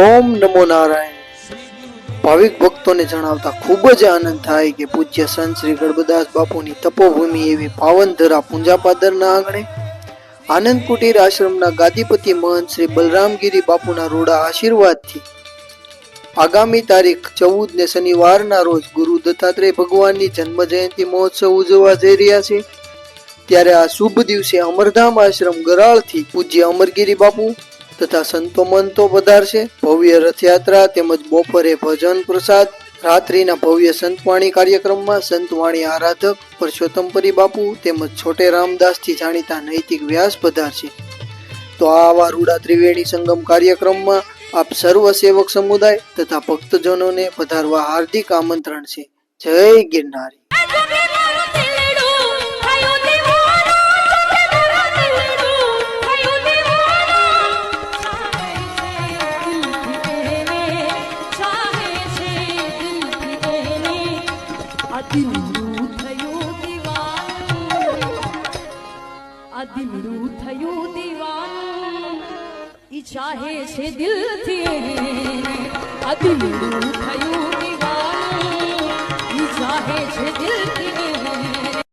ઓમ નમો નારાયણ. ભાવિક ભક્તોને જણાવતા ખૂબ જ આનંદ થાય કે પૂજ્ય સંત શ્રી ગણપદાસ બાપુની તપોભૂમિ એવી પાવનધરા પૂંજાપાદરના આંગણે, આનંદ કુટીર આશ્રમના ગાદીપતિ મહંત શ્રી બલરામગીરી બાપુના રૂડા આશીર્વાદથી, આગામી તારીખ ચૌદ ને શનિવારના રોજ ગુરુ દત્તાત્રેય ભગવાનની જન્મ જયંતિ મહોત્સવ ઉજવવા જઈ રહ્યા છે. ત્યારે આ શુભ દિવસે અમરધામ આશ્રમ ગરાળથી પૂજ્ય અમરગીરી બાપુ તથા સંતો મંતો પધારશે. ભવ્ય રથયાત્રા તેમજ બપોરે ભજન પ્રસાદ, રાત્રિના ભવ્ય સંતવાણી કાર્યક્રમમાં સંતવાણી આરાધક પરસોત્તમપરી બાપુ તેમજ છોટે રામદાસથી જાણીતા નૈતિક વ્યાસ પધારશે. તો આવા રૂડા ત્રિવેણી સંગમ કાર્યક્રમમાં આપ સર્વ સેવક સમુદાય તથા ભક્તજનોને પધારવા હાર્દિક આમંત્રણ છે. જય ગિરનારી. દિલનું થયું દીવાનું ઈ ચાહે છે દિલથી એને આ દિલનું થયું દીવાનું ઈ ચાહે છે દિલ